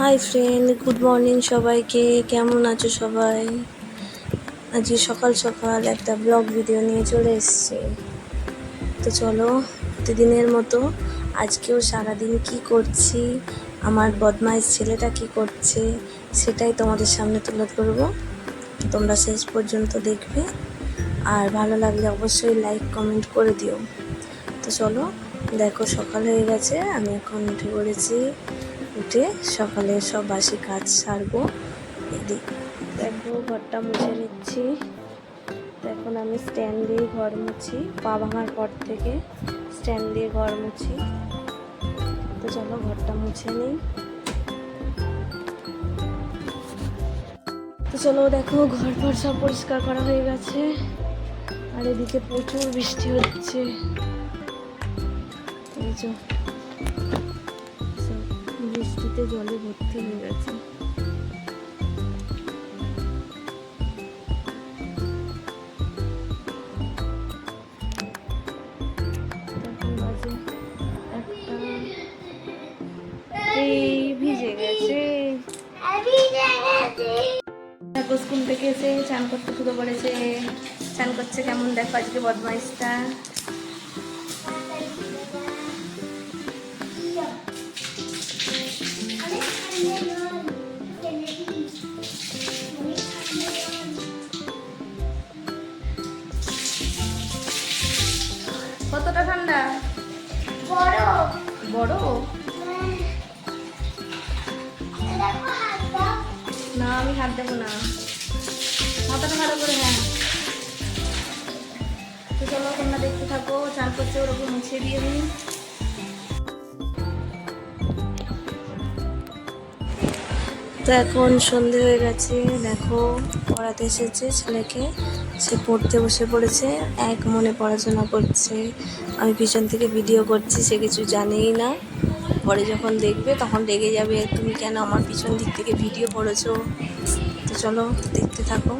Hi friend good morning সবাইকে। কেমন আছো সবাই? আজকে সকাল সকাল একটা ব্লগ ভিডিও নিয়ে চলে এসছে। তো চলো, প্রতিদিনের মতো আজকেও সারাদিন কি করছি, আমার বদমাইশ ছেলেটা কি করছে, সেটাই তোমাদের সামনে তুলে ধরবো। তোমরা শেষ পর্যন্ত দেখবে। আর ভালো লাগলে অবশ্যই লাইক কমেন্ট করে দিও। তো চলো, দেখো সকাল হয়ে গেছে, আমি এখন উঠে পড়েছি। উঠে সকালে সব বাসি কাজ সারবো। এদিক দেখো, ঘরটা মুছে নিচ্ছি। এখন আমি স্ট্যান্ড দিয়ে ঘর মুছি। পা ভাঙার পর থেকে স্ট্যান্ড দিয়ে ঘর মুছি। তো চলো, ঘরটা মুছে নিই। তো চলো, দেখো, ঘর ফর সব পরিষ্কার করা হয়ে গেছে। আর এদিকে প্রচুর বৃষ্টি হচ্ছে। বৃষ্টিতে জলে ভর্তি হয়ে গেছে। ভিজে গেছে। স্কুল থেকে এসে চান করতে শুরু করেছে। চান করছে কেমন দেখো আজকে বদমাইশটা। বড়? না, আমি হাত দেবো না। মাথাটা ভালো করে হ্যাঁ। তো চলো, তোমরা দেখতে থাকো চান করছে ওরকম মুছিয়ে দিয়ে দিই। তো এখন সন্ধে হয়ে গেছে, দেখো। পড়াতে এসেছে ছেলেকে। সে পড়তে বসে পড়েছে, এক মনে পড়াশোনা করছে। আমি পিছন থেকে ভিডিও করছি, সে কিছু জানেই না। পরে যখন দেখবে, তখন রেগে যাবে, তুমি কেন আমার পিছন দিক থেকে ভিডিও করেছ? তো চলো দেখতে থাকো।